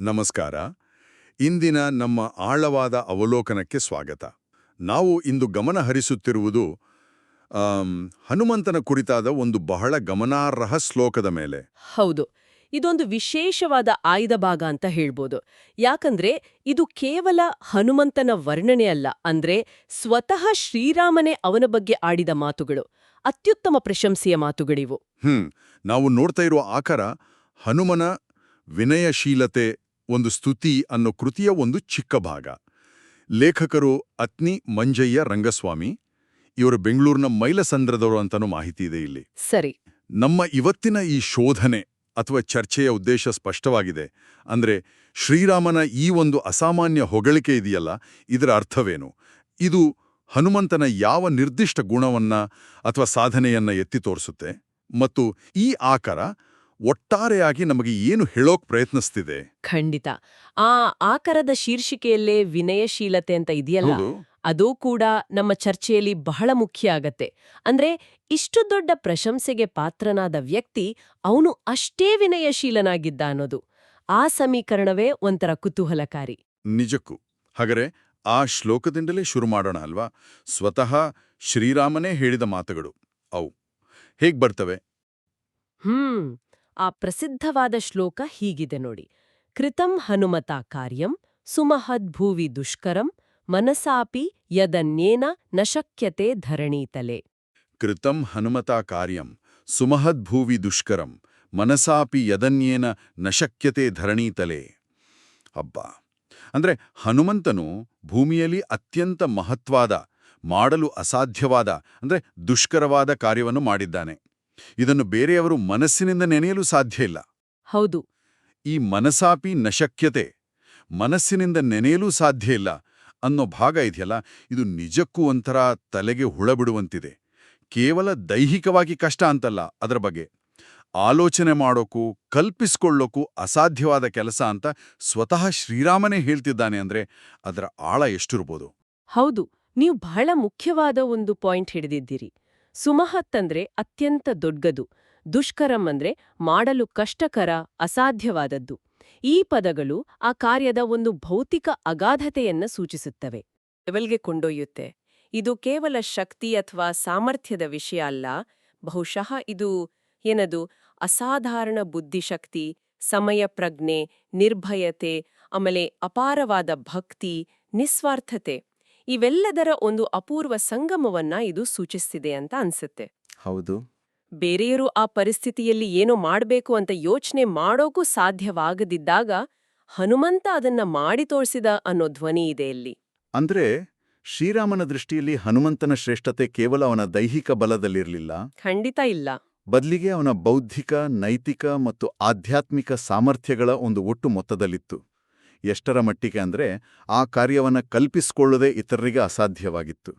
ನಮಸ್ಕಾರ. ಇಂದಿನ ನಮ್ಮ ಆಳವಾದ ಅವಲೋಕನಕ್ಕೆ ಸ್ವಾಗತ. ನಾವು ಇಂದು ಗಮನ ಹರಿಸುತ್ತಿರುವುದು ಹನುಮಂತನ ಕುರಿತಾದ ಒಂದು ಬಹಳ ಗಮನಾರ್ಹ ಶ್ಲೋಕದ ಮೇಲೆ. ಹೌದು. ಇದೊಂದು ವಿಶೇಷವಾದ ಆಯ್ದ ಭಾಗ ಅಂತ ಹೇಳ್ಬೋದು. ಯಾಕಂದ್ರೆ ಇದು ಕೇವಲ ಹನುಮಂತನ ವರ್ಣನೆ ಅಲ್ಲ ಅಂದ್ರೆ ಸ್ವತಃ ಶ್ರೀರಾಮನೇ ಅವನ ಬಗ್ಗೆ ಆಡಿದ ಮಾತುಗಳು ಅತ್ಯುತ್ತಮ ಪ್ರಶಂಸೆಯ ಮಾತುಗಳಿವು. ಹ್ಮ್. ನಾವು ನೋಡ್ತಾ ಇರುವ ಆಕಾರ ಹನುಮನ ವಿನಯಶೀಲತೆ ಒಂದು ಸ್ತುತಿ ಅನ್ನೋ ಕೃತಿಯ ಒಂದು ಚಿಕ್ಕ ಭಾಗ. ಲೇಖಕರು ಅತ್ನಿ ಮಂಜಯ್ಯ ರಂಗಸ್ವಾಮಿ ಇವರು ಬೆಂಗಳೂರಿನ ಮೈಲಸಂದ್ರದವರು ಅಂತನೂ ಮಾಹಿತಿ ಇದೆ ಇಲ್ಲಿ. ಸರಿ. ನಮ್ಮ ಇವತ್ತಿನ ಈ ಶೋಧನೆ ಅಥವಾ ಚರ್ಚೆಯ ಉದ್ದೇಶ ಸ್ಪಷ್ಟವಾಗಿದೆ. ಅಂದ್ರೆ ಶ್ರೀರಾಮನ ಈ ಒಂದು ಅಸಾಮಾನ್ಯ ಹೊಗಳಿಕೆ ಇದೆಯಲ್ಲ ಇದರ ಅರ್ಥವೇನು? ಇದು ಹನುಮಂತನ ಯಾವ ನಿರ್ದಿಷ್ಟ ಗುಣವನ್ನ ಅಥವಾ ಸಾಧನೆಯನ್ನ ಎತ್ತಿ ತೋರಿಸುತ್ತೆ? ಮತ್ತು ಈ ಆಕಾರ ಒಟ್ಟಾರೆಯಾಗಿ ನಮಗೆ ಏನು ಹೇಳೋಕ್ ಪ್ರಯತ್ನಿಸ್ತಿದೆ? ಖಂಡಿತ. ಆ ಆಕರದ ಶೀರ್ಷಿಕೆಯಲ್ಲೇ ವಿನಯಶೀಲತೆ ಅಂತ ಇದೆಯಲ್ಲ ಅದು ಕೂಡ ನಮ್ಮ ಚರ್ಚೆಯಲ್ಲಿ ಬಹಳ ಮುಖ್ಯ ಆಗತ್ತೆ. ಅಂದ್ರೆ ಇಷ್ಟು ದೊಡ್ಡ ಪ್ರಶಂಸೆಗೆ ಪಾತ್ರನಾದ ವ್ಯಕ್ತಿ ಅವನು ಅಷ್ಟೇ ವಿನಯಶೀಲನಾಗಿದ್ದ ಅನ್ನೋದು. ಆ ಸಮೀಕರಣವೇ ಒಂಥರ ಕುತೂಹಲಕಾರಿ. ನಿಜಕ್ಕೂ. ಹಾಗರೆ ಆ ಶ್ಲೋಕದಿಂದಲೇ ಶುರು ಮಾಡೋಣ ಅಲ್ವಾ? ಸ್ವತಃ ಶ್ರೀರಾಮನೇ ಹೇಳಿದ ಮಾತುಗಳು. ಅವು. ಹೇಗ್ ಬರ್ತವೆ? ಹ್ಮ್. ಆ ಪ್ರಸಿದ್ಧವಾದ ಶ್ಲೋಕ ಹೀಗಿದೆ ನೋಡಿ. ಕೃತಂ ಹನುಮತಾ ಕಾರ್ಯಂ ಸುಮಹದ್ಭೂವಿ ದುಷ್ಕರಂ, ಮನಸಾಪಿ ಯದನ್ಯೇನ ನಶಕ್ಯತೆ ಶಕ್ಯತೆ ಧರಣೀತಲೆ. ಕೃತಂ ಹನುಮತಾ ಕಾರ್ಯಂ ಸುಮಹದ್ಭೂವಿ ದುಷ್ಕರಂ, ಮನಸಾಪಿ ಯದನ್ಯೇನ ನಶಕ್ಯತೆ ಧರಣೀತಲೆ. ಅಬ್ಬಾ! ಅಂದ್ರೆ ಹನುಮಂತನು ಭೂಮಿಯಲ್ಲಿ ಅತ್ಯಂತ ಮಹತ್ವಾದ, ಮಾಡಲು ಅಸಾಧ್ಯವಾದ, ಅಂದ್ರೆ ದುಷ್ಕರವಾದ ಕಾರ್ಯವನ್ನು ಮಾಡಿದ್ದಾನೆ. ಇದನ್ನು ಬೇರೆಯವರು ಮನಸ್ಸಿನಿಂದ ನೆನೆಯಲು ಸಾಧ್ಯ ಇಲ್ಲ. ಹೌದು. ಈ ಮನಸಾಪಿ ನಶಕ್ಯತೆ ಮನಸ್ಸಿನಿಂದ ನೆನೆಯಲೂ ಸಾಧ್ಯ ಇಲ್ಲ ಅನ್ನೋ ಭಾಗ ಇದೆಯಲ್ಲ ಇದು ನಿಜಕ್ಕೂ ಒಂಥರ ತಲೆಗೆ ಹುಳ ಬಿಡುವಂತಿದೆ ಕೇವಲ ದೈಹಿಕವಾಗಿ ಕಷ್ಟ ಅಂತಲ್ಲ ಅದರ ಬಗ್ಗೆ. ಆಲೋಚನೆ ಮಾಡೋಕ್ಕೂ ಕಲ್ಪಿಸ್ಕೊಳ್ಳೋಕ್ಕೂ ಅಸಾಧ್ಯವಾದ ಕೆಲಸ ಅಂತ ಸ್ವತಃ ಶ್ರೀರಾಮನೇ ಹೇಳ್ತಿದ್ದಾನೆ ಅಂದ್ರೆ ಅದರ ಆಳ ಎಷ್ಟಿರ್ಬೋದು? ಹೌದು ನೀವು ಬಹಳ ಮುಖ್ಯವಾದ ಒಂದು ಪಾಯಿಂಟ್ ಹಿಡಿದಿದ್ದೀರಿ. ಸುಮಹತ್ ಅಂದ್ರೆ ಅತ್ಯಂತ ದೊಡ್ಗದು ದುಷ್ಕರಂ ಅಂದ್ರೆ ಮಾಡಲು ಕಷ್ಟಕರ, ಅಸಾಧ್ಯವಾದದ್ದು. ಈ ಪದಗಳು ಆ ಕಾರ್ಯದ ಒಂದು ಭೌತಿಕ ಅಗಾಧತೆಯನ್ನ ಸೂಚಿಸುತ್ತವೆ. ಲೆವೆಲ್ಗೆ ಕೊಂಡೊಯ್ಯುತ್ತೆ. ಇದು ಕೇವಲ ಶಕ್ತಿ ಅಥವಾ ಸಾಮರ್ಥ್ಯದ ವಿಷಯ ಅಲ್ಲ, ಬಹುಶಃ ಇದು ಏನದು, ಅಸಾಧಾರಣ ಬುದ್ಧಿಶಕ್ತಿ, ಸಮಯ ಪ್ರಜ್ಞೆ, ನಿರ್ಭಯತೆ, ಆಮೇಲೆ ಅಪಾರವಾದ ಭಕ್ತಿ, ನಿಸ್ವಾರ್ಥತೆ. ಇವೆಲ್ಲದರ ಒಂದು ಅಪೂರ್ವ ಸಂಗಮವನ್ನ ಇದು ಸೂಚಿಸ್ತಿದೆ ಅಂತ ಅನ್ಸುತ್ತೆ. ಹೌದು. ಬೇರೆಯರು ಆ ಪರಿಸ್ಥಿತಿಯಲ್ಲಿ ಏನೋ ಮಾಡಬೇಕು ಅಂತ ಯೋಚನೆ ಮಾಡೋಕೂ ಸಾಧ್ಯವಾಗದಿದ್ದಾಗ ಹನುಮಂತ ಅದನ್ನ ಮಾಡಿ ತೋರಿಸಿದ ಅನ್ನೋ ಧ್ವನಿ ಇದೆ ಇಲ್ಲಿ. ಅಂದ್ರೆ ಶ್ರೀರಾಮನ ದೃಷ್ಟಿಯಲ್ಲಿ ಹನುಮಂತನ ಶ್ರೇಷ್ಠತೆ ಕೇವಲ ಅವನ ದೈಹಿಕ ಬಲದಲ್ಲಿರಲಿಲ್ಲ? ಖಂಡಿತ ಇಲ್ಲ. ಬದಲಿಗೆ ಅವನ ಬೌದ್ಧಿಕ ನೈತಿಕ ಮತ್ತು ಆಧ್ಯಾತ್ಮಿಕ ಸಾಮರ್ಥ್ಯಗಳ ಒಂದು ಒಟ್ಟು ಮೊತ್ತದಲ್ಲಿತ್ತು. ಎಷ್ಟರ ಮಟ್ಟಿಗೆ ಅಂದ್ರೆ ಆ ಕಾರ್ಯವನ್ನ ಕಲ್ಪಿಸಿಕೊಳ್ಳದೆ ಇತರರಿಗೆ ಅಸಾಧ್ಯವಾಗಿತ್ತು.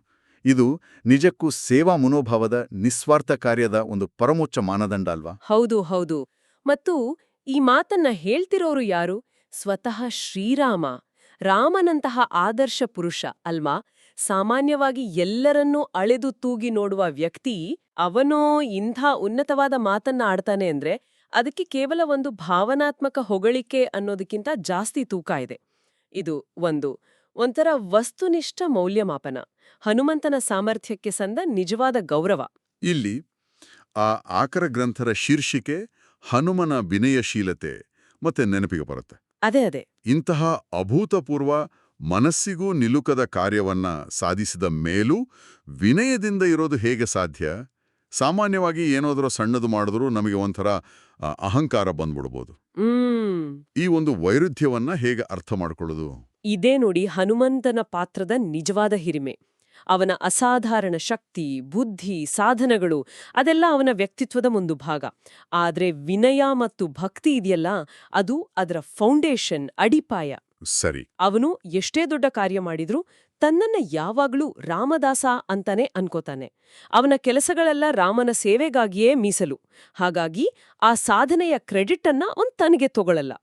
ಇದು ನಿಜಕ್ಕೂ ಸೇವಾ ಮನೋಭಾವದ ನಿಸ್ವಾರ್ಥ ಕಾರ್ಯದ ಒಂದು ಪರಮೋಚ್ಚ ಮಾನದಂಡ ಅಲ್ವಾ? ಹೌದು ಹೌದು. ಮತ್ತು ಈ ಮಾತನ್ನ ಹೇಳ್ತಿರೋರು ಯಾರು? ಸ್ವತಃ ಶ್ರೀರಾಮ, ರಾಮನಂತಹ ಆದರ್ಶ ಪುರುಷ ಅಲ್ವಾ? ಸಾಮಾನ್ಯವಾಗಿ ಎಲ್ಲರನ್ನೂ ಅಳೆದು ತೂಗಿ ನೋಡುವ ವ್ಯಕ್ತಿ ಅವನೋ ಇಂಥ ಉನ್ನತವಾದ ಮಾತನ್ನ ಆಡ್ತಾನೆ ಅಂದ್ರೆ ಅದಕ್ಕೆ ಕೇವಲ ಒಂದು ಭಾವನಾತ್ಮಕ ಹೊಗಳಿಕೆ ಅನ್ನೋದಕ್ಕಿಂತ ಜಾಸ್ತಿ ತೂಕ ಇದೆ. ಇದು ಒಂದು ಒಂಥರ ವಸ್ತುನಿಷ್ಠ ಮೌಲ್ಯಮಾಪನ ಹನುಮಂತನ ಸಾಮರ್ಥ್ಯಕ್ಕೆ ಸಂದ ನಿಜವಾದ ಗೌರವ. ಇಲ್ಲಿ ಆ ಆಕರ ಗ್ರಂಥರ ಶೀರ್ಷಿಕೆ ಹನುಮನ ವಿನಯಶೀಲತೆ ಮತ್ತೆ ನೆನಪಿಗೆ ಬರುತ್ತೆ. ಅದೇ ಅದೇ. ಇಂತಹ ಅಭೂತಪೂರ್ವ ಮನಸ್ಸಿಗೂ ನಿಲುಕದ ಕಾರ್ಯವನ್ನ ಸಾಧಿಸಿದ ಮೇಲೂ ವಿನಯದಿಂದ ಇರೋದು ಹೇಗೆ ಸಾಧ್ಯ? ಸಾಮಾನ್ಯವಾಗಿ ಏನಾದರೂ ಸಣ್ಣದು ಮಾಡಿದ್ರು ನಮಗೆ ಒಂಥರ ಅಹಂಕಾರ ಬಂದ್ಬಿಡ್ಬೋದು. ಈ ಒಂದು ವೈರುಧ್ಯವನ್ನ ಹೇಗೆ ಅರ್ಥ ಮಾಡ್ಕೊಳ್ಳೋದು? ಇದೇ ನೋಡಿ ಹನುಮಂತನ ಪಾತ್ರದ ನಿಜವಾದ ಹಿರಿಮೆ. ಅವನ ಅಸಾಧಾರಣ ಶಕ್ತಿ ಬುದ್ಧಿ ಸಾಧನಗಳು ಅದೆಲ್ಲ ಅವನ ವ್ಯಕ್ತಿತ್ವದ ಒಂದು ಭಾಗ. ಆದರೆ ವಿನಯ ಮತ್ತು ಭಕ್ತಿ ಇದೆಯಲ್ಲ ಅದು ಅದರ ಫೌಂಡೇಶನ್ ಅಡಿಪಾಯ. ಸರಿ. ಅವನು ಎಷ್ಟೇ ದೊಡ್ಡ ಕಾರ್ಯ ಮಾಡಿದ್ರೂ ತನ್ನನ್ನ ಯಾವಾಗ್ಲೂ ರಾಮದಾಸ ಅಂತಾನೆ ಅನ್ಕೋತಾನೆ. ಅವನ ಕೆಲಸಗಳೆಲ್ಲ ರಾಮನ ಸೇವೆಗಾಗಿಯೇ ಮೀಸಲು. ಹಾಗಾಗಿ ಆ ಸಾಧನೆಯ ಕ್ರೆಡಿಟ್ ಅನ್ನ ಅವನ್ ತನಗೆ ತಗೊಳ್ಳಲ್ಲ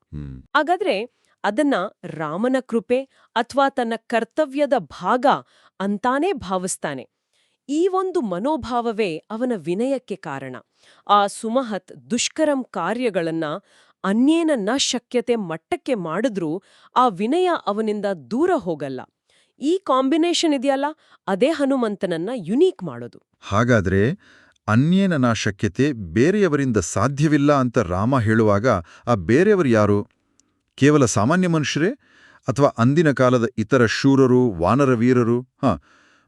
ಹಾಗಾದ್ರೆ ಅದನ್ನ ರಾಮನ ಕೃಪೆ ಅಥವಾ ತನ್ನ ಕರ್ತವ್ಯದ ಭಾಗ ಅಂತಾನೇ ಭಾವಿಸ್ತಾನೆ. ಈ ಒಂದು ಮನೋಭಾವವೇ ಅವನ ವಿನಯಕ್ಕೆ ಕಾರಣ. ಆ ಸುಮಹತ್ ದುಷ್ಕರಂ ಕಾರ್ಯಗಳನ್ನ ಅನ್ಯೇನ ನ ಶಕ್ಯತೆ ಮಟ್ಟಕ್ಕೆ ಮಾಡಿದ್ರೂ ಆ ವಿನಯ ಅವನಿಂದ ದೂರ ಹೋಗಲ್ಲ. ಈ ಕಾಂಬಿನೇಷನ್ ಇದೆಯಲ್ಲ ಅದೇ ಹನುಮಂತನನ್ನ ಯುನೀಕ್ ಮಾಡೋದು. ಹಾಗಾದ್ರೆ ಅನ್ಯೇನನ ಶಕ್ಯತೆ ಬೇರೆಯವರಿಂದ ಸಾಧ್ಯವಿಲ್ಲ ಅಂತ ರಾಮ ಹೇಳುವಾಗ ಆ ಬೇರೆಯವರು ಯಾರು? ಕೇವಲ ಸಾಮಾನ್ಯ ಮನುಷ್ಯರೇ ಅಥವಾ ಅಂದಿನ ಕಾಲದ ಇತರ ಶೂರರು ವಾನರ ವೀರರು? ಹ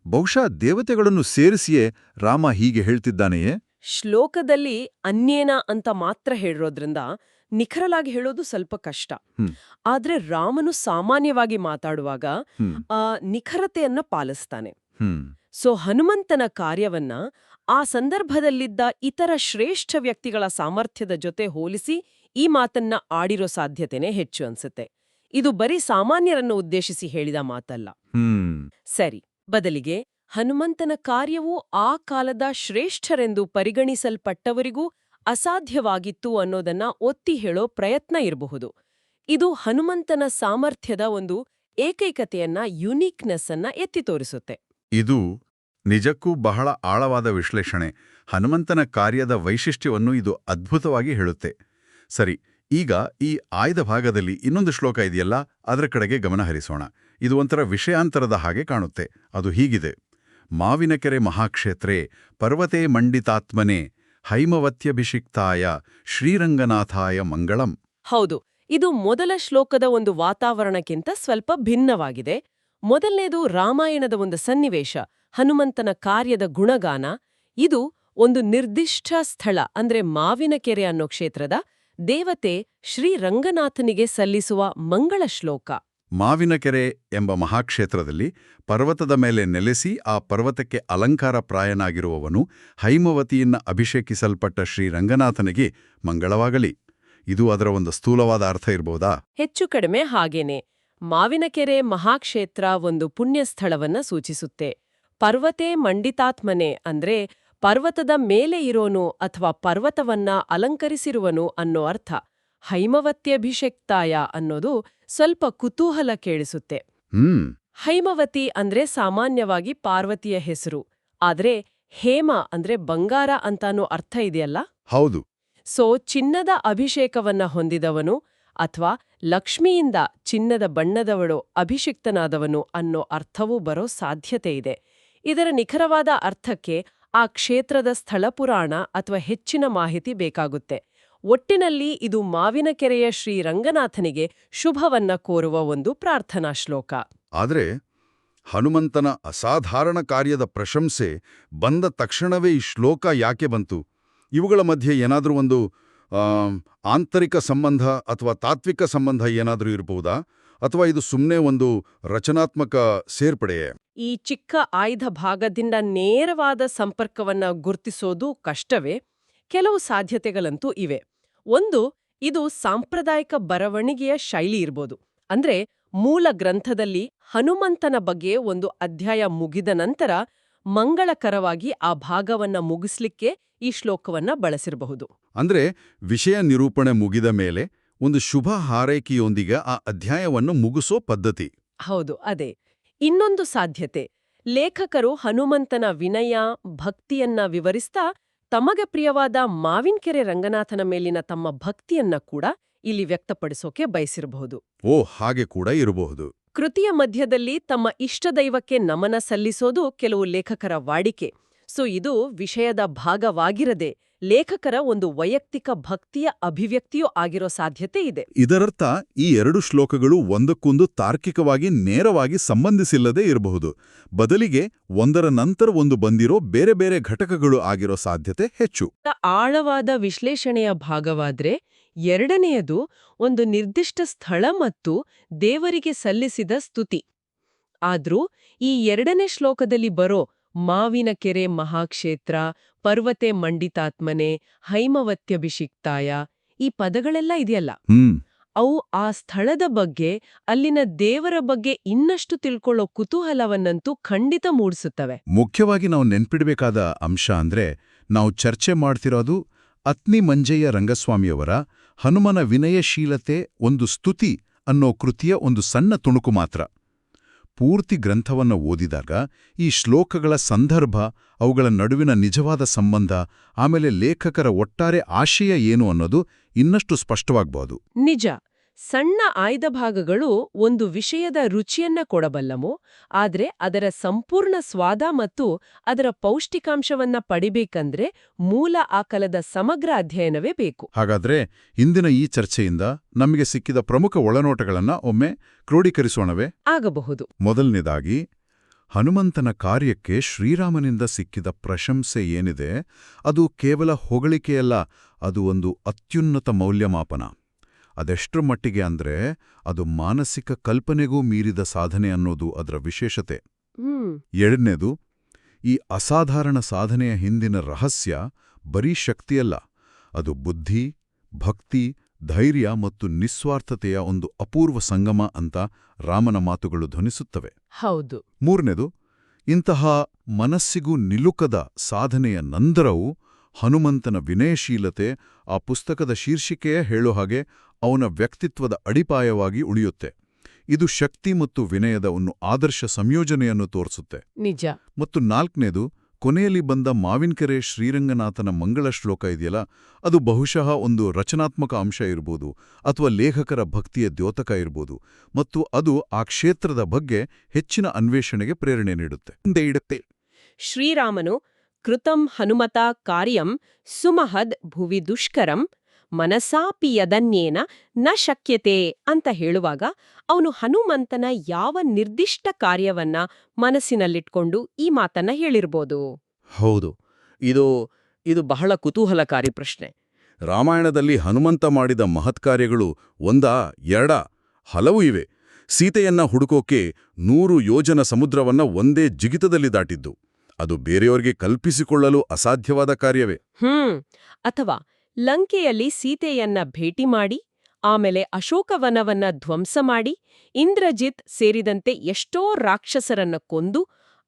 ಬಹುಶಃ ದೇವತೆಗಳನ್ನು ಸೇರಿಸಿಯೇ ರಾಮ ಹೀಗೆ ಹೇಳ್ತಿದ್ದಾನೆಯೇ? ಶ್ಲೋಕದಲ್ಲಿ ಅನ್ಯೇನ ಅಂತ ಮಾತ್ರ ಹೇಳಿರೋದ್ರಿಂದ ನಿಖರಲಾಗಿ ಹೇಳೋದು ಸ್ವಲ್ಪ ಕಷ್ಟ. ಆದ್ರೆ ರಾಮನು ಸಾಮಾನ್ಯವಾಗಿ ಮಾತಾಡುವಾಗ ಆ ನಿಖರತೆಯನ್ನ ಪಾಲಿಸ್ತಾನೆ. ಸೊ ಹನುಮಂತನ ಕಾರ್ಯವನ್ನ ಆ ಸಂದರ್ಭದಲ್ಲಿದ್ದ ಇತರ ಶ್ರೇಷ್ಠ ವ್ಯಕ್ತಿಗಳ ಸಾಮರ್ಥ್ಯದ ಜೊತೆ ಹೋಲಿಸಿ ಈ ಮಾತನ್ನ ಆಡಿರೋ ಸಾಧ್ಯತೆನೇ ಹೆಚ್ಚು ಅನ್ಸುತ್ತೆ. ಇದು ಬರೀ ಸಾಮಾನ್ಯರನ್ನು ಉದ್ದೇಶಿಸಿ ಹೇಳಿದ ಮಾತಲ್ಲ. ಸರಿ ಬದಲಿಗೆ ಹನುಮಂತನ ಕಾರ್ಯವು ಆ ಕಾಲದ ಶ್ರೇಷ್ಠರೆಂದು ಪರಿಗಣಿಸಲ್ಪಟ್ಟವರಿಗೂ ಅಸಾಧ್ಯವಾಗಿತ್ತು ಅನ್ನೋದನ್ನ ಒತ್ತಿ ಹೇಳೋ ಪ್ರಯತ್ನ ಇರಬಹುದು. ಇದು ಹನುಮಂತನ ಸಾಮರ್ಥ್ಯದ ಒಂದು ಏಕೈಕತೆಯನ್ನ ಯುನೀಕ್ನೆಸ್ ಅನ್ನ ಎತ್ತಿ ತೋರಿಸುತ್ತೆ. ಇದು ನಿಜಕ್ಕೂ ಬಹಳ ಆಳವಾದ ವಿಶ್ಲೇಷಣೆ. ಹನುಮಂತನ ಕಾರ್ಯದ ವೈಶಿಷ್ಟ್ಯವನ್ನು ಇದು ಅದ್ಭುತವಾಗಿ ಹೇಳುತ್ತೆ. ಸರಿ, ಈಗ ಈ ಆಯ್ದ ಭಾಗದಲ್ಲಿ ಇನ್ನೊಂದು ಶ್ಲೋಕ ಇದೆಯಲ್ಲ? ಅದರ ಕಡೆಗೆ ಗಮನ ಹರಿಸೋಣ. ಇದು ಒಂಥರ ವಿಷಯಾಂತರದ ಹಾಗೆ ಕಾಣುತ್ತೆ. ಅದು ಹೀಗಿದೆ. ಮಾವಿನಕೆರೆ ಮಹಾಕ್ಷೇತ್ರೇ, ಪರ್ವತೇ ಮಂಡಿತಾತ್ಮನೆ ಹೈಮವತ್ಯಭಿಷಿಕ್ತಾಯ ಶ್ರೀರಂಗನಾಥಾಯ ಮಂಗಳಂ. ಹೌದು, ಇದು ಮೊದಲ ಶ್ಲೋಕದ ಒಂದು ವಾತಾವರಣಕ್ಕಿಂತ ಸ್ವಲ್ಪ ಭಿನ್ನವಾಗಿದೆ. ಮೊದಲನೇದು ರಾಮಾಯಣದ ಒಂದು ಸನ್ನಿವೇಶ, ಹನುಮಂತನ ಕಾರ್ಯದ ಗುಣಗಾನ. ಇದು ಒಂದು ನಿರ್ದಿಷ್ಟ ಸ್ಥಳ, ಅಂದ್ರೆ ಮಾವಿನಕೆರೆ ಅನ್ನೋ ಕ್ಷೇತ್ರದ ದೇವತೆ ಶ್ರೀರಂಗನಾಥನಿಗೆ ಸಲ್ಲಿಸುವ ಮಂಗಳ ಶ್ಲೋಕ. ಮಾವಿನಕೆರೆ ಎಂಬ ಮಹಾಕ್ಷೇತ್ರದಲ್ಲಿ ಪರ್ವತದ ಮೇಲೆ ನೆಲೆಸಿ ಆ ಪರ್ವತಕ್ಕೆ ಅಲಂಕಾರ ಪ್ರಾಯನಾಗಿರುವವನು ಹೈಮವತಿಯನ್ನ ಅಭಿಷೇಕಿಸಲ್ಪಟ್ಟ ಶ್ರೀರಂಗನಾಥನಿಗೆ ಮಂಗಳವಾಗಲಿ. ಇದು ಅದರ ಒಂದು ಸ್ಥೂಲವಾದ ಅರ್ಥ ಇರಬಹುದಾ ಹೆಚ್ಚು ಕಡಿಮೆ ಹಾಗೇನೆ. ಮಾವಿನಕೆರೆ ಮಹಾಕ್ಷೇತ್ರ ಒಂದು ಪುಣ್ಯಸ್ಥಳವನ್ನ ಸೂಚಿಸುತ್ತೆ. ಪರ್ವತೆ ಮಂಡಿತಾತ್ಮನೆ ಅಂದ್ರೆ ಪರ್ವತದ ಮೇಲೆ ಇರೋನು ಅಥವಾ ಪರ್ವತವನ್ನ ಅಲಂಕರಿಸಿರುವನು ಅನ್ನೋ ಅರ್ಥ. ಹೈಮವತ್ಯಭಿಷೇಕ್ತಾಯ ಅನ್ನೋದು ಸ್ವಲ್ಪ ಕುತೂಹಲ ಕೇಳಿಸುತ್ತೆ. ಹ್ಮ್. ಹೈಮವತಿ ಅಂದ್ರೆ ಸಾಮಾನ್ಯವಾಗಿ ಪಾರ್ವತಿಯ ಹೆಸರು. ಆದ್ರೆ ಹೇಮ ಅಂದ್ರೆ ಬಂಗಾರ ಅಂತಾನೂ ಅರ್ಥ ಇದೆಯಲ್ಲ? ಹೌದು. ಸೊ ಚಿನ್ನದ ಅಭಿಷೇಕವನ್ನ ಹೊಂದಿದವನು ಅಥವಾ ಲಕ್ಷ್ಮಿಯಿಂದ ಚಿನ್ನದ ಬಣ್ಣದವಳು ಅಭಿಷಿಕ್ತನಾದವನು ಅನ್ನೋ ಅರ್ಥವೂ ಬರೋ ಸಾಧ್ಯತೆ ಇದೆ. ಇದರ ನಿಖರವಾದ ಅರ್ಥಕ್ಕೆ ಆ ಕ್ಷೇತ್ರದ ಸ್ಥಳಪುರಾಣ ಅಥವಾ ಹೆಚ್ಚಿನ ಮಾಹಿತಿ ಬೇಕಾಗುತ್ತೆ. ಒಟ್ಟಿನಲ್ಲಿ ಇದು ಮಾವಿನಕೆರೆಯ ಶ್ರೀ ರಂಗನಾಥನಿಗೆ ಶುಭವನ್ನ ಕೋರುವ ಒಂದು ಪ್ರಾರ್ಥನಾ ಶ್ಲೋಕ. ಆದರೆ ಹನುಮಂತನ ಅಸಾಧಾರಣ ಕಾರ್ಯದ ಪ್ರಶಂಸೆ ಬಂದ ತಕ್ಷಣವೇ ಈ ಶ್ಲೋಕ ಯಾಕೆ ಬಂತು? ಇವುಗಳ ಮಧ್ಯೆ ಏನಾದರೂ ಒಂದು ಆಂತರಿಕ ಸಂಬಂಧ ಅಥವಾ ತಾತ್ವಿಕ ಸಂಬಂಧ ಏನಾದರೂ ಇರಬಹುದಾ? ಅಥವಾ ಇದು ಸುಮ್ಮನೆ ಒಂದು ರಚನಾತ್ಮಕ ಸೇರ್ಪಡೆಯೇ? ಈ ಚಿಕ್ಕ ಆಯ್ದ ಭಾಗದಿಂದ ನೇರವಾದ ಸಂಪರ್ಕವನ್ನ ಗುರ್ತಿಸೋದು ಕಷ್ಟವೇ? ಕೆಲವು ಸಾಧ್ಯತೆಗಳಂತೂ ಇವೆ. ಒಂದು ಇದು ಸಾಂಪ್ರದಾಯಿಕ ಬರವಣಿಗೆಯ ಶೈಲಿ ಇರ್ಬೋದು. ಅಂದ್ರೆ ಮೂಲ ಗ್ರಂಥದಲ್ಲಿ ಹನುಮಂತನ ಬಗ್ಗೆ ಒಂದು ಅಧ್ಯಾಯ ಮುಗಿದ ನಂತರ ಮಂಗಳಕರವಾಗಿ ಆ ಭಾಗವನ್ನ ಮುಗಿಸ್ಲಿಕ್ಕೆ ಈ ಶ್ಲೋಕವನ್ನ ಬಳಸಿರಬಹುದು. ಅಂದ್ರೆ ವಿಷಯ ನಿರೂಪಣೆ ಮುಗಿದ ಮೇಲೆ ಒಂದು ಶುಭ ಹಾರೈಕೆಯೊಂದಿಗೆ ಆ ಅಧ್ಯಾಯವನ್ನು ಮುಗಿಸೋ ಪದ್ಧತಿ. ಹೌದು ಅದೇ. ಇನ್ನೊಂದು ಸಾಧ್ಯತೆ. ಲೇಖಕರು ಹನುಮಂತನ ವಿನಯ ಭಕ್ತಿಯನ್ನ ವಿವರಿಸ್ತಾ ತಮಗೆ ಪ್ರಿಯವಾದ ಮಾವಿನ್ಕೆರೆ ರಂಗನಾಥನ ಮೇಲಿನ ತಮ್ಮ ಭಕ್ತಿಯನ್ನ ಕೂಡ ಇಲ್ಲಿ ವ್ಯಕ್ತಪಡಿಸೋಕೆ ಬಯಸಿರಬಹುದು. ಓ ಹಾಗೆ ಕೂಡ ಇರಬಹುದು. ಕೃತಿಯ ಮಧ್ಯದಲ್ಲಿ ತಮ್ಮ ಇಷ್ಟದೈವಕ್ಕೆ ನಮನ ಸಲ್ಲಿಸೋದು ಕೆಲವು ಲೇಖಕರ ವಾಡಿಕೆ. ಸೊ ಇದು ವಿಷಯದ ಭಾಗವಾಗಿರದೆ ಲೇಖಕರ ಒಂದು ವೈಯಕ್ತಿಕ ಭಕ್ತಿಯ ಅಭಿವ್ಯಕ್ತಿಯೂ ಆಗಿರೋ ಸಾಧ್ಯತೆ ಇದೆ. ಇದರರ್ಥ ಈ ಎರಡು ಶ್ಲೋಕಗಳು ಒಂದಕ್ಕೊಂದು ತಾರ್ಕಿಕವಾಗಿ ನೇರವಾಗಿ ಸಂಬಂಧಿಸಿಲ್ಲದೇ ಇರಬಹುದು. ಬದಲಿಗೆ ಒಂದರ ನಂತರ ಒಂದು ಬಂದಿರೋ ಬೇರೆ ಬೇರೆ ಘಟಕಗಳು ಆಗಿರೋ ಸಾಧ್ಯತೆ ಹೆಚ್ಚು. ಆಳವಾದ ವಿಶ್ಲೇಷಣೆಯ ಭಾಗವಾದ್ರೆ ಎರಡನೆಯದು ಒಂದು ನಿರ್ದಿಷ್ಟ ಸ್ಥಳ ಮತ್ತು ದೇವರಿಗೆ ಸಲ್ಲಿಸಿದ ಸ್ತುತಿ. ಆದ್ರೂ ಈ ಎರಡನೇ ಶ್ಲೋಕದಲ್ಲಿ ಬರೋ ಮಾವಿನ ಕೆರೆ ಮಹಾಕ್ಷೇತ್ರ ಪರ್ವತೆ ಮಂಡಿತಾತ್ಮನೆ ಹೈಮವತ್ಯಭಿಷಿಕ್ತಾಯ ಈ ಪದಗಳೆಲ್ಲ ಇದೆಯಲ್ಲ. ಅವು ಆ ಸ್ಥಳದ ಬಗ್ಗೆ ಅಲ್ಲಿನ ದೇವರ ಬಗ್ಗೆ ಇನ್ನಷ್ಟು ತಿಳ್ಕೊಳ್ಳೋ ಕುತೂಹಲವನ್ನಂತೂ ಖಂಡಿತ ಮೂಡಿಸುತ್ತವೆ. ಮುಖ್ಯವಾಗಿ ನಾವು ನೆನ್ಪಿಡಬೇಕಾದ ಅಂಶ ಅಂದ್ರೆ ನಾವು ಚರ್ಚೆ ಮಾಡ್ತಿರೋದು ಅತ್ನಿ ಮಂಜಯ್ಯ ರಂಗಸ್ವಾಮಿಯವರ ಹನುಮನ ವಿನಯಶೀಲತೆ ಒಂದು ಸ್ತುತಿ ಅನ್ನೋ ಕೃತಿಯ ಒಂದು ಸಣ್ಣ ತುಣುಕು ಮಾತ್ರ. ಪೂರ್ತಿ ಗ್ರಂಥವನ್ನು ಓದಿದಾಗ ಈ ಶ್ಲೋಕಗಳ ಸಂದರ್ಭ, ಅವುಗಳ ನಡುವಿನ ನಿಜವಾದ ಸಂಬಂಧ, ಆಮೇಲೆ ಲೇಖಕರ ಒಟ್ಟಾರೆ ಆಶಯ ಏನು ಅನ್ನೋದು ಇನ್ನಷ್ಟು ಸ್ಪಷ್ಟವಾಗ್ಬೋದು ನಿಜ. ಸಣ್ಣ ಆಯ್ದ ಭಾಗಗಳು ಒಂದು ವಿಷಯದ ರುಚಿಯನ್ನ ಕೊಡಬಲ್ಲವು ಆದ್ರೆ ಅದರ ಸಂಪೂರ್ಣ ಸ್ವಾದ ಮತ್ತು ಅದರ ಪೌಷ್ಟಿಕಾಂಶವನ್ನ ಪಡಿಬೇಕಂದ್ರೆ ಮೂಲ ಆಕಲದ ಸಮಗ್ರ ಅಧ್ಯಯನವೇ ಬೇಕು. ಹಾಗಾದ್ರೆ ಇಂದಿನ ಈ ಚರ್ಚೆಯಿಂದ ನಮಗೆ ಸಿಕ್ಕಿದ ಪ್ರಮುಖ ಒಳನೋಟಗಳನ್ನ ಒಮ್ಮೆ ಕ್ರೋಢೀಕರಿಸೋಣವೇ ಆಗಬಹುದು. ಮೊದಲನೇದಾಗಿ ಹನುಮಂತನ ಕಾರ್ಯಕ್ಕೆ ಶ್ರೀರಾಮನಿಂದ ಸಿಕ್ಕಿದ ಪ್ರಶಂಸೆ ಏನಿದೆ ಅದು ಕೇವಲ ಹೊಗಳಿಕೆಯಲ್ಲ ಅದು ಒಂದು ಅತ್ಯುನ್ನತ ಮೌಲ್ಯಮಾಪನ. ಅದೆಷ್ಟರ ಮಟ್ಟಿಗೆ ಅಂದ್ರೆ ಅದು ಮಾನಸಿಕ ಕಲ್ಪನೆಗೂ ಮೀರಿದ ಸಾಧನೆ ಅನ್ನೋದು ಅದರ ವಿಶೇಷತೆ. ಎರಡನೇದು ಈ ಅಸಾಧಾರಣ ಸಾಧನೆಯ ಹಿಂದಿನ ರಹಸ್ಯ ಬರೀ ಶಕ್ತಿಯಲ್ಲ ಅದು ಬುದ್ಧಿ ಭಕ್ತಿ ಧೈರ್ಯ ಮತ್ತು ನಿಸ್ವಾರ್ಥತೆಯ ಒಂದು ಅಪೂರ್ವ ಸಂಗಮ ಅಂತ ರಾಮನ ಮಾತುಗಳು ಧ್ವನಿಸುತ್ತವೆ. ಹೌದು. ಮೂರನೇದು ಇಂತಹ ಮನಸ್ಸಿಗೂ ನಿಲುಕದ ಸಾಧನೆಯ ನಂತರವೂ ಹನುಮಂತನ ವಿನಯಶೀಲತೆ ಆ ಪುಸ್ತಕದ ಶೀರ್ಷಿಕೆಯೇ ಹೇಳೋ ಹಾಗೆ ಅವನ ವ್ಯಕ್ತಿತ್ವದ ಅಡಿಪಾಯವಾಗಿ ಉಳಿಯುತ್ತೆ. ಇದು ಶಕ್ತಿ ಮತ್ತು ವಿನಯದ ಒಂದು ಆದರ್ಶ ಸಂಯೋಜನೆಯನ್ನು ತೋರಿಸುತ್ತೆ. ನಿಜ. ಮತ್ತು ನಾಲ್ಕನೇದು ಕೊನೆಯಲ್ಲಿ ಬಂದ ಮಾವಿನ್ಕೆರೆ ಶ್ರೀರಂಗನಾಥನ ಮಂಗಳ ಶ್ಲೋಕ ಇದೆಯಲ್ಲ ಅದು ಬಹುಶಃ ಒಂದು ರಚನಾತ್ಮಕ ಅಂಶ ಇರ್ಬೋದು ಅಥವಾ ಲೇಖಕರ ಭಕ್ತಿಯ ದ್ಯೋತಕ ಇರ್ಬೋದು ಮತ್ತು ಅದು ಆ ಕ್ಷೇತ್ರದ ಬಗ್ಗೆ ಹೆಚ್ಚಿನ ಅನ್ವೇಷಣೆಗೆ ಪ್ರೇರಣೆ ನೀಡುತ್ತೆ. ಮುಂದೆ ಇಡುತ್ತೆ. ಶ್ರೀರಾಮನು ಕೃತಂ ಹನುಮತಾ ಕಾರ್ಯಂ ಸುಮಹದ್ ಭುವಿ ದುಷ್ಕರಂ ಮನಸಾಪಿ ಯದನ್ಯೇನ ನ ಶಕ್ಯತೆ ಅಂತ ಹೇಳುವಾಗ ಅವನು ಹನುಮಂತನ ಯಾವ ನಿರ್ದಿಷ್ಟ ಕಾರ್ಯವನ್ನ ಮನಸ್ಸಿನಲ್ಲಿಟ್ಕೊಂಡು ಈ ಮಾತನ್ನ ಹೇಳಿರ್ಬೋದು. ಹೌದು. ಇದು ಇದು ಬಹಳ ಕುತೂಹಲಕಾರಿ ಪ್ರಶ್ನೆ. ರಾಮಾಯಣದಲ್ಲಿ ಹನುಮಂತ ಮಾಡಿದ ಮಹತ್ಕಾರ್ಯಗಳು ಒಂದ ಎರಡ ಹಲವು ಇವೆ. ಸೀತೆಯನ್ನ ಹುಡುಕೋಕೆ ನೂರು ಯೋಜನ ಸಮುದ್ರವನ್ನ ಒಂದೇ ಜಿಗಿತದಲ್ಲಿ ದಾಟಿದ್ದು. ಅದು ಬೇರೆಯವರಿಗೆ ಕಲ್ಪಿಸಿಕೊಳ್ಳಲು ಅಸಾಧ್ಯವಾದ ಕಾರ್ಯವೇ. ಹ್ಮ್. ಅಥವಾ ಲಂಕೆಯಲ್ಲಿ ಸೀತೆಯನ್ನ ಭೇಟಿ ಮಾಡಿ ಆಮೇಲೆ ಅಶೋಕವನವನ್ನ ಧ್ವಂಸ ಮಾಡಿ ಇಂದ್ರಜಿತ್ ಸೇರಿದಂತೆ ಎಷ್ಟೋ ರಾಕ್ಷಸರನ್ನ ಕೊಂದು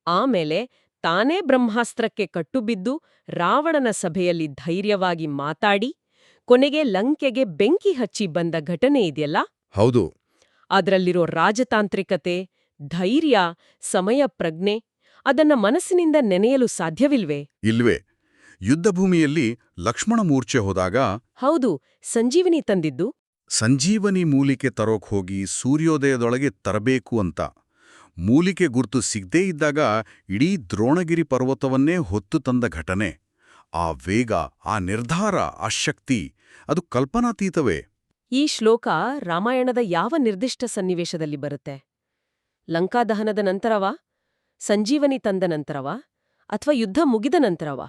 ಆಮೇಲೆ ತಾನೇ ಬ್ರಹ್ಮಾಸ್ತ್ರಕ್ಕೆ ಕಟ್ಟುಬಿದ್ದು ರಾವಣನ ಸಭೆಯಲ್ಲಿ ಧೈರ್ಯವಾಗಿ ಮಾತಾಡಿ ಕೊನೆಗೆ ಲಂಕೆಗೆ ಬೆಂಕಿ ಹಚ್ಚಿ ಬಂದ ಘಟನೆ ಇದೆಯಲ್ಲ? ಹೌದು. ಅದರಲ್ಲಿರೋ ರಾಜತಾಂತ್ರಿಕತೆ ಧೈರ್ಯ ಸಮಯ ಪ್ರಜ್ಞೆ ಅದನ್ನ ಮನಸ್ಸಿನಿಂದ ನೆನೆಯಲು ಸಾಧ್ಯವಿಲ್ವೇ? ಇಲ್ವೇ. ಯುದ್ಧಭೂಮಿಯಲ್ಲಿ ಲಕ್ಷ್ಮಣ ಮೂರ್ಛೆ ಹೋದಾಗ ಹೌದು ಸಂಜೀವಿನಿ ತಂದಿದ್ದು. ಸಂಜೀವನಿ ಮೂಲಿಕೆ ತರೋಕ್ ಹೋಗಿ ಸೂರ್ಯೋದಯದೊಳಗೆ ತರಬೇಕು ಅಂತ. ಮೂಲಿಕೆ ಗುರ್ತು ಸಿಗದೇ ಇದ್ದಾಗ ಇಡೀ ದ್ರೋಣಗಿರಿ ಪರ್ವತವನ್ನೇ ಹೊತ್ತು ತಂದ ಘಟನೆ. ಆ ವೇಗ ಆ ನಿರ್ಧಾರ ಆ ಶಕ್ತಿ ಅದು ಕಲ್ಪನಾತೀತವೇ. ಈ ಶ್ಲೋಕ ರಾಮಾಯಣದ ಯಾವ ನಿರ್ದಿಷ್ಟ ಸನ್ನಿವೇಶದಲ್ಲಿ ಬರುತ್ತೆ? ಲಂಕಾದಹನದ ನಂತರವಾ? ಸಂಜೀವನಿ ತಂದ ನಂತರವಾ? ಅಥವಾ ಯುದ್ಧ ಮುಗಿದ ನಂತರವಾ?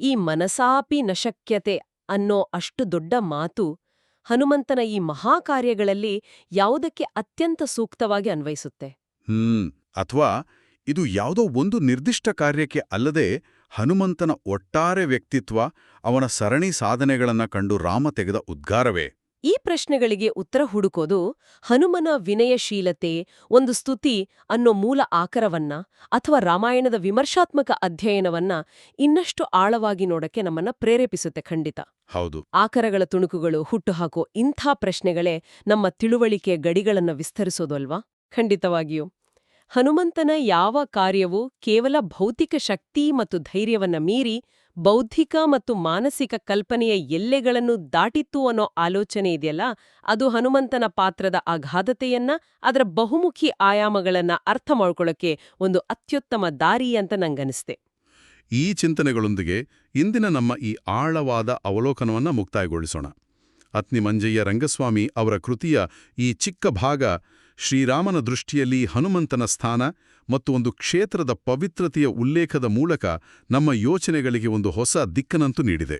ಈ ಮನಸಾಪಿ ನಶಕ್ಯತೆ ಅನ್ನೋ ಅಷ್ಟು ದೊಡ್ಡ ಮಾತು ಹನುಮಂತನ ಈ ಮಹಾಕಾರ್ಯಗಳಲ್ಲಿ ಯಾವುದಕ್ಕೆ ಅತ್ಯಂತ ಸೂಕ್ತವಾಗಿ ಅನ್ವಯಿಸುತ್ತೆ? ಹ್ಮ್, ಅಥವಾ ಇದು ಯಾವುದೋ ಒಂದು ನಿರ್ದಿಷ್ಟ ಕಾರ್ಯಕ್ಕೆ ಅಲ್ಲದೆ ಹನುಮಂತನ ಒಟ್ಟಾರೆ ವ್ಯಕ್ತಿತ್ವ, ಅವನ ಸರಣಿ ಸಾಧನೆಗಳನ್ನ ಕಂಡು ರಾಮ ತೆಗೆದ ಉದ್ಗಾರವೇ. ಈ ಪ್ರಶ್ನೆಗಳಿಗೆ ಉತ್ತರ ಹುಡುಕೋದು ಹನುಮನ ವಿನಯಶೀಲತೆ ಒಂದು ಸ್ತುತಿ ಅನ್ನೋ ಮೂಲ ಆಕರವನ್ನ ಅಥವಾ ರಾಮಾಯಣದ ವಿಮರ್ಶಾತ್ಮಕ ಅಧ್ಯಯನವನ್ನ ಇನ್ನಷ್ಟು ಆಳವಾಗಿ ನೋಡಕ್ಕೆ ನಮ್ಮನ್ನ ಪ್ರೇರೇಪಿಸುತ್ತೆ ಖಂಡಿತ. ಹೌದು. ಆಕರಗಳ ತುಣುಕುಗಳು ಹುಟ್ಟುಹಾಕೋ ಇಂಥ ಪ್ರಶ್ನೆಗಳೇ ನಮ್ಮ ತಿಳುವಳಿಕೆಯ ಗಡಿಗಳನ್ನ ವಿಸ್ತರಿಸೋದು ಅಲ್ವಾ ಖಂಡಿತವಾಗಿಯೂ. ಹನುಮಂತನ ಯಾವ ಕಾರ್ಯವೂ ಕೇವಲ ಭೌತಿಕ ಶಕ್ತಿ ಮತ್ತು ಧೈರ್ಯವನ್ನ ಮೀರಿ ಬೌದ್ಧಿಕ ಮತ್ತು ಮಾನಸಿಕ ಕಲ್ಪನೆಯ ಎಲ್ಲೆಗಳನ್ನು ದಾಟಿತ್ತು ಅನ್ನೋ ಆಲೋಚನೆ ಇದೆಯಲ್ಲ? ಅದು ಹನುಮಂತನ ಪಾತ್ರದ ಅಗಾಧತೆಯನ್ನ ಅದರ ಬಹುಮುಖಿ ಆಯಾಮಗಳನ್ನ ಅರ್ಥ ಮಾಡ್ಕೊಳ್ಳೋಕೆ ಒಂದು ಅತ್ಯುತ್ತಮ ದಾರಿ ಅಂತ ನಂಗನಿಸ್ತೆ ಈ ಚಿಂತನೆಗಳೊಂದಿಗೆ ಇಂದಿನ ನಮ್ಮ ಈ ಆಳವಾದ ಅವಲೋಕನವನ್ನು ಮುಕ್ತಾಯಗೊಳಿಸೋಣ. ಅತ್ನಿ ಮಂಜಯ್ಯ ರಂಗಸ್ವಾಮಿ ಅವರ ಕೃತಿಯ ಈ ಚಿಕ್ಕ ಭಾಗ ಶ್ರೀರಾಮನ ದೃಷ್ಟಿಯಲ್ಲಿ ಹನುಮಂತನ ಸ್ಥಾನ ಮತ್ತು ಒಂದು ಕ್ಷೇತ್ರದ ಪವಿತ್ರತೆಯ ಉಲ್ಲೇಖದ ಮೂಲಕ ನಮ್ಮ ಯೋಚನೆಗಳಿಗೆ ಒಂದು ಹೊಸ ದಿಕ್ಕನಂತೂ ನೀಡಿದೆ.